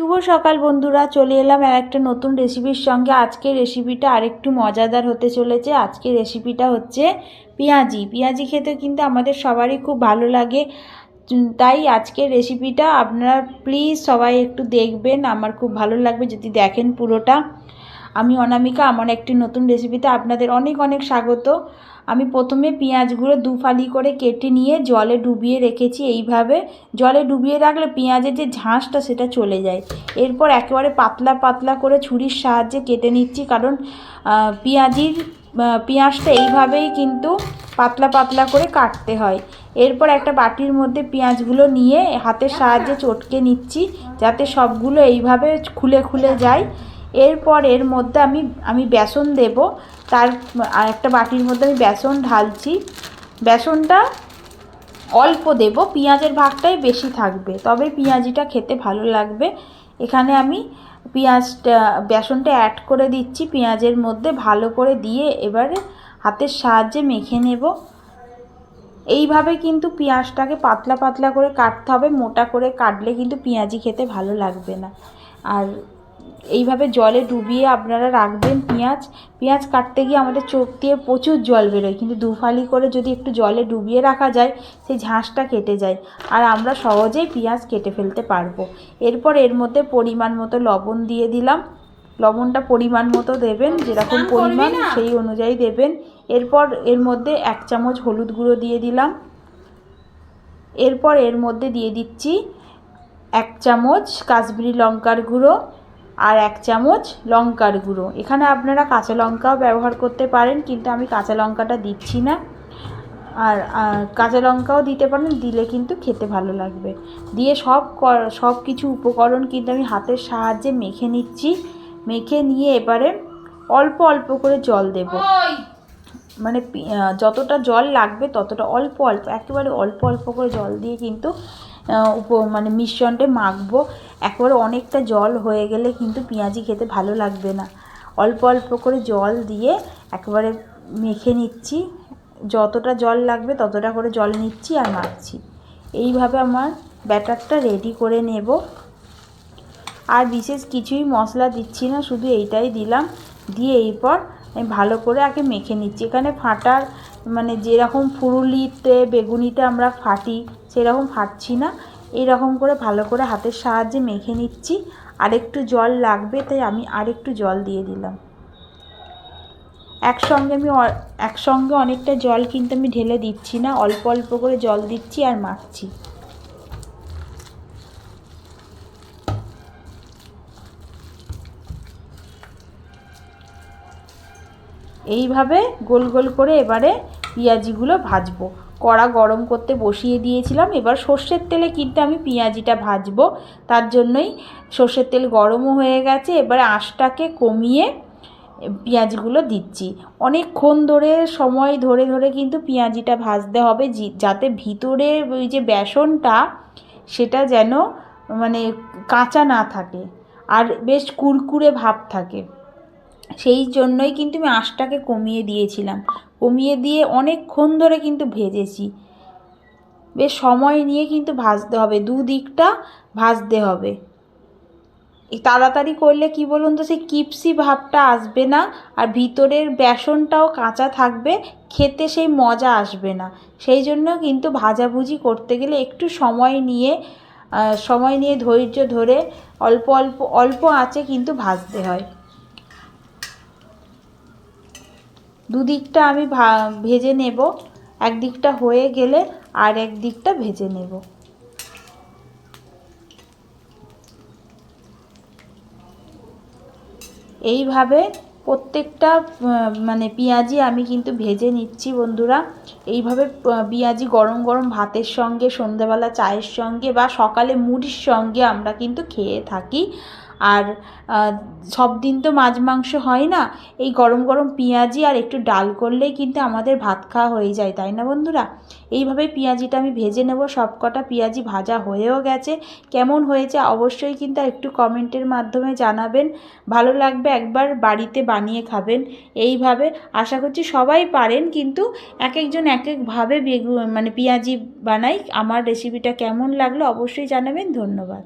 শুভ সকাল বন্ধুরা, চলে এলাম আর একটা নতুন রেসিপির সঙ্গে। আজকের রেসিপিটা আরেকটু মজাদার হতে চলেছে। আজকের রেসিপিটা হচ্ছে পেঁয়াজি। পেঁয়াজি খেতে কিন্তু আমাদের সবারই খুব ভালো লাগে। তাই আজকের রেসিপিটা আপনারা প্লিজ সবাই একটু দেখবেন। আমার খুব ভালো লাগবে যদি দেখেন পুরোটা। আমি অনামিকা, আমার একটি নতুন রেসিপিতে আপনাদের অনেক অনেক স্বাগত। আমি প্রথমে পেঁয়াজগুলো দু ফালি করে কেটে নিয়ে জলে ডুবিয়ে রেখেছি এইভাবে। জলে ডুবিয়ে রাখলে পেঁয়াজের যে ঝাঁসটা সেটা চলে যায়। এরপর একেবারে পাতলা পাতলা করে ছুরির সাহায্যে কেটে নিচ্ছি কারণ পেঁয়াজির পেঁয়াজটা এইভাবেই কিন্তু পাতলা পাতলা করে কাটতে হয়। এরপর একটা বাটির মধ্যে পেঁয়াজগুলো নিয়ে হাতের সাহায্যে চটকে নিচ্ছি যাতে সবগুলো এইভাবে খুলে খুলে যায়। এরপর এর মধ্যে আমি আমি বেসন দেব। তার আর একটা বাটির মধ্যে আমি বেসন ঢালছি। বেসনটা অল্প দেব, পেঁয়াজের ভাগটাই বেশি থাকবে। তবে পেঁয়াজিটা খেতে ভালো লাগবে। এখানে আমি পেঁয়াজটা, বেসনটা অ্যাড করে দিচ্ছি পেঁয়াজের মধ্যে ভালো করে দিয়ে এবারে হাতের সাহায্যে মেখে নেব। এইভাবে কিন্তু পেঁয়াজটাকে পাতলা পাতলা করে কাটতে হবে। মোটা করে কাটলে কিন্তু পেঁয়াজি খেতে ভালো লাগবে না। আর এইভাবে জলে ডুবিয়ে আপনারা রাখবেন পেঁয়াজ। পেঁয়াজ কাটতে গিয়ে আমাদের চোখ দিয়ে প্রচুর জল বেরোয়। কিন্তু দুফালি করে যদি একটু জলে ডুবিয়ে রাখা যায় সেই ঝাঁসটা কেটে যায়। আর আমরা সহজেই পেঁয়াজ কেটে ফেলতে পারব। এরপর এর মধ্যে পরিমাণ মতো লবণ দিয়ে দিলাম। লবণটা পরিমাণ মতো দেবেন যেরকম পরিমাণ সেই অনুযায়ী দেবেন। এরপর এর মধ্যে এক চামচ হলুদ গুঁড়ো দিয়ে দিলাম। এরপর এর মধ্যে দিয়ে দিচ্ছি এক চামচ কাশ্মীরি লঙ্কার গুঁড়ো। আর এক চামচ লঙ্কার গুঁড়ো। এখানে আপনারা কাঁচা লঙ্কাও ব্যবহার করতে পারেন কিন্তু আমি কাঁচা লঙ্কাটা দিচ্ছি না। আর কাঁচা লঙ্কাও দিতে পারেন দিলে কিন্তু খেতে ভালো লাগবে। দিয়ে সব সব কিছু উপকরণ কিন্তু আমি হাতের সাহায্যে মেখে নিচ্ছি। মেখে নিয়ে এবারে অল্প অল্প করে জল দেব। মানে যতটা জল লাগবে ততটা অল্প অল্প একেবারে অল্প অল্প করে জল দিয়ে কিন্তু মানে মিশ্রণটা মাখবো। একেবারে অনেকটা জল হয়ে গেলে কিন্তু পেঁয়াজি খেতে ভালো লাগবে না। অল্প অল্প করে জল দিয়ে একবারে মেখে নিচ্ছি। যতটা জল লাগবে ততটা করে জল নিচ্ছি আর মাখছি। এইভাবে আমার ব্যাটারটা রেডি করে নেব। আর বিশেষ কিছুই মশলা দিচ্ছি না, শুধু এইটাই দিলাম। দিয়ে এরপর আমি ভালো করে আগে মেখে নিচ্ছি। এখানে ফাটার মানে যেরকম ফুরুলিতে, বেগুনিতে আমরা ফাটি, সেরকম ফাটছি না। এরকম করে ভালো করে হাতের সাহায্যে মেখে নিচ্ছি। আরেকটু জল লাগবে, তাই আমি আরেকটু জল দিয়ে দিলাম। একসঙ্গে আমি একসঙ্গে অনেকটা জল কিন্তু আমি ঢেলে দিচ্ছি না। অল্প অল্প করে জল দিচ্ছি আর মাখছি। এইভাবে গোল গোল করে এবারে পেঁয়াজিগুলো ভাজবো। কড়া গরম করতে বসিয়ে দিয়েছিলাম। এবার সর্ষের তেলে কিন্তু আমি পেঁয়াজিটা ভাজবো। তার জন্যই সর্ষের তেল গরমও হয়ে গেছে। এবারে আঁশটাকে কমিয়ে পেঁয়াজগুলো দিচ্ছি। অনেকক্ষণ ধরে, সময় ধরে ধরে কিন্তু পেঁয়াজিটা ভাজতে হবে যাতে ভিতরে ওই যে বেসনটা, সেটা যেন মানে কাঁচা না থাকে। আর বেশ কুরকুরে ভাব থাকে। সেই জন্যই কিন্তু আমি আঁশটাকে কমিয়ে দিয়েছিলাম। কমিয়ে দিয়ে অনেকক্ষণ ধরে কিন্তু ভেজেছি। বেশ সময় নিয়ে কিন্তু ভাজতে হবে। দুদিকটা ভাজতে হবে। তাড়াতাড়ি করলে কি বলুন তো, সেই কিপসি ভাবটা আসবে না আর ভিতরের বেসনটাও কাঁচা থাকবে, খেতে সেই মজা আসবে না। সেই জন্য কিন্তু ভাজাভুজি করতে গেলে একটু সময় নিয়ে সময় নিয়ে ধৈর্য ধরে অল্প অল্প অল্প আঁচে কিন্তু ভাজতে হয়। দুদিকটা আমি ভেজে নেব। একদিকটা হয়ে গেলে আর এক দিকটা ভেজে নেব। এইভাবে প্রত্যেকটা মানে পেঁয়াজি আমি কিন্তু ভেজে নিচ্ছি বন্ধুরা। এইভাবে পেঁয়াজি গরম গরম ভাতের সঙ্গে সন্ধেবেলা চায়ের সঙ্গে বা সকালে মুড়ির সঙ্গে আমরা কিন্তু খেয়ে থাকি। আর সব দিন তো মাছ মাংস হয় না। এই গরম গরম পেঁয়াজি আর একটু ডাল করলেই কিন্তু আমাদের ভাত খাওয়া হয়ে যায়, তাই না বন্ধুরা? এইভাবে পেঁয়াজিটা আমি ভেজে নেব সব কটা পেঁয়াজি ভাজা হয়েও গেছে। কেমন হয়েছে অবশ্যই কিন্তু একটু কমেন্টের মাধ্যমে জানাবেন। ভালো লাগবে একবার বাড়িতে বানিয়ে খাবেন। এইভাবে আশা করছি সবাই পারেন, কিন্তু এক একজন এক একভাবে বেগু মানে পেঁয়াজি বানাই। আমার রেসিপিটা কেমন লাগল অবশ্যই জানাবেন। ধন্যবাদ।